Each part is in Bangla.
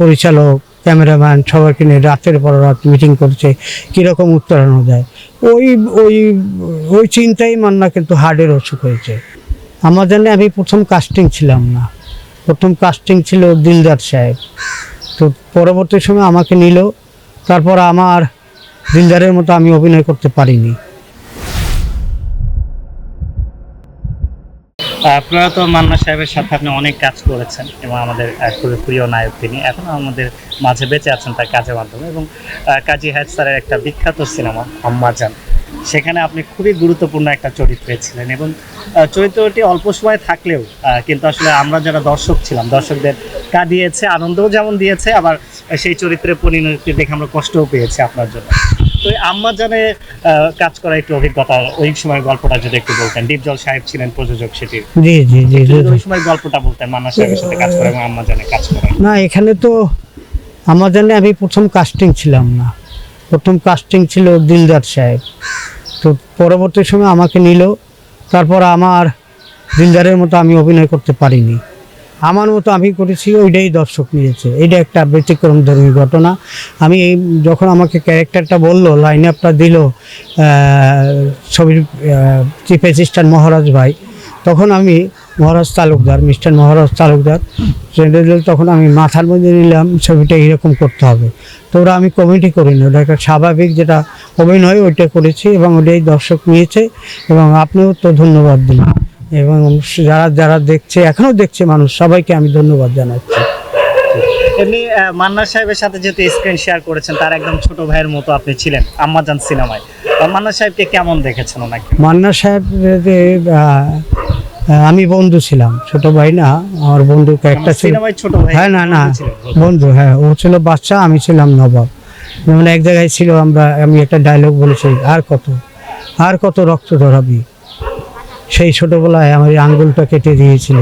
পরিচালক, ক্যামেরাম্যান সবাইকে নিয়ে রাতের পর রাত মিটিং করছে, কীরকম উত্তরানো যায় ওই ওই ওই চিন্তাই মান্না কিন্তু হার্টের অসুখ হয়েছে। আমার জানে আমি প্রথম কাস্টিং ছিলাম না। প্রথম কাস্টিং ছিল দিলদার সাহেব। তো পরবর্তী সময় আমাকে নিল, তারপর আমার দিলদারের মতো আমি অভিনয় করতে পারিনি। আপনারা তো মান্না সাহেবের সাথে আপনি অনেক কাজ করেছেন এবং আমাদের খুবই প্রিয় নায়ক তিনি। এখন আমাদের মাঝে বেঁচে আছেন তার কাজের মাধ্যমে এবং কাজী হায়াত স্যারের একটা বিখ্যাত সিনেমা আম্মাজান সেখানে আপনি খুবই গুরুত্বপূর্ণ একটা চরিত্রে ছিলেন এবং চরিত্রটি অল্প সময় থাকলেও কিন্তু আসলে আমরা যারা দর্শক ছিলাম, দর্শকদের কাঁদিয়েছে আনন্দও যেমন দিয়েছে, আবার সেই চরিত্রের পরিণতি দেখে আমরা কষ্টও পেয়েছি আপনার জন্য। তো এই আম্মাজানে আহ, কাজ করা একটু অভিজ্ঞতা। ওই সময় গল্পটা যদি একটু বলতেন। দীপজল সাহেব ছিলেন প্রযোজক সেটির। জি জি জি জি ওই সময় গল্পটা বলতেন মান্না সাহেবের সাথে কাজ করে এবং আম্মা জানে কাজ করে। না এখানে তো আমার জানে আমি প্রথম কাস্টিং ছিলাম না। প্রথম কাস্টিং ছিল দিলদার সাহেব। তো পরবর্তী সময় আমাকে নিল। তারপর আমার দিলদারের মতো আমি অভিনয় করতে পারিনি। আমার মতো আমি করেছি, ওইটাই দর্শক নিয়েছে। এটা একটা ব্যতিক্রম ধর্মী ঘটনা। আমি এই যখন আমাকে ক্যারেক্টারটা বলল লাইন আপটা দিল ছবির চিফ অ্যাসিস্ট্যান্ট মহারাজ ভাই, তখন আমি মহারাজ তালুকদার, মিস্টার মহারাজ তালুকদার তখন আমি মাথার মধ্যে নিলাম, ছবিটা এরকম করতে হবে। তো ওরা আমি কমেডি করিনি, ওটা একটা স্বাভাবিক যেটা অভিনয়, ওইটা করেছি এবং ওটাই দর্শক নিয়েছে। এবং আপনিও তো ধন্যবাদ দিন এবং যারা যারা দেখছে এখনও দেখছে মানুষ সবাইকে আমি ধন্যবাদ জানাচ্ছি। এমনি মান্না সাহেবের সাথে যেহেতু স্ক্রিন শেয়ার করেছেন তার একদম ছোট ভাইয়ের মতো আপনি ছিলেন আম্মাজান সিনেমায়। মান্না সাহেবকে কেমন দেখেছেন ওনাকে? মান্না সাহেব আমি বন্ধু ছিলাম ছোট ভাই না আমার বন্ধু একটা ছিল। সিনেমায় ছোট ভাই হ্যাঁ না না বন্ধু। হ্যাঁ ও ছিল বাচ্চা আমি ছিলাম নবাব। যেমন এক জায়গায় ছিল আমরা আমি একটা ডায়লগ বলেছি আর কত আর কত রক্ত ধরাবি। সেই ছোটবেলায় আমার এই আঙ্গুলটা কেটে দিয়েছিল।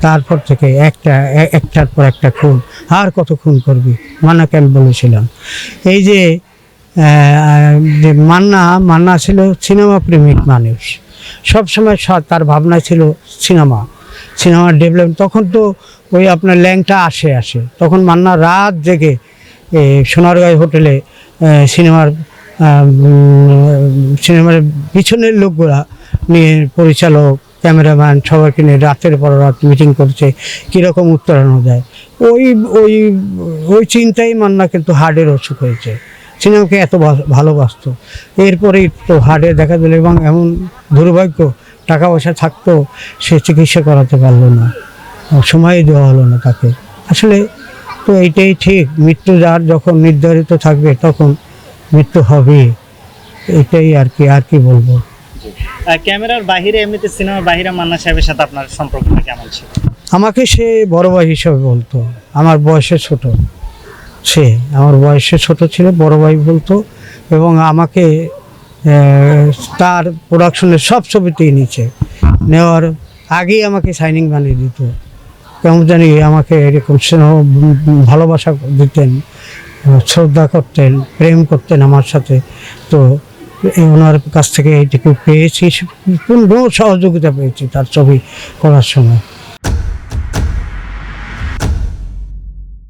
তারপর থেকে একটা একটার পর একটা খুন। আর কত খুন করবি? মান্নাকে আমি বলেছিলাম? এই যে মান্না মান্না ছিল সিনেমা প্রেমিক মানুষ। সবসময় তার ভাবনা ছিল সিনেমা। সিনেমার ডেভেলপ তখন তো ওই আপনার ল্যাংটা আসে আসে। তখন মান্না রাত জেগে এ, সোনারগাঁও হোটেলে সিনেমার সিনেমার পিছনের লোকগুলা নিয়ে পরিচালক, ক্যামেরাম্যান সবাইকে নিয়ে রাতের পর রাত মিটিং করছে, কীরকম উত্তরানো যায় ওই ওই ওই চিন্তাই মান্না কিন্তু হার্টের অসুখ হয়েছে। সিনেমাকে এত ভালোবাসতো। এরপরেই তো হার্টে দেখা দিল এবং এমন দুর্ভাগ্য টাকা পয়সা থাকতো, সে চিকিৎসা করাতে পারল না। সময় দেওয়া হলো না তাকে। আসলে তো এইটাই ঠিক, মৃত্যু যার যখন নির্ধারিত থাকবে তখন মৃত্যু হবে। এটাই আর কি আর কি বলব? ক্যামেরার বাহিরে এমনিতে সিনেমার বাহিরে মান্না সাহেবের সাথে আপনার সম্পর্কটা কেমন ছিল? আমাকে সে বড় ভাই হিসাবে বলতো। আমার বয়সে ছোট। সে আমার বয়সে ছোট ছিল, বড় ভাই বলতো এবং আমাকে তার প্রোডাকশনের সব ছবিতেই নিচে নেওয়ার আগেই আমাকে সাইনিং বানিয়ে দিত। কেমন জানি আমাকে এরকম স্নেহ, ভালোবাসা দিতেন, শ্রদ্ধা করতেন, প্রেম করতেন আমার সাথে। তো ওনার কাছ থেকে এইটুকু পেয়েছি পূর্ণ সহযোগিতা পেয়েছি তার ছবি করার সময়।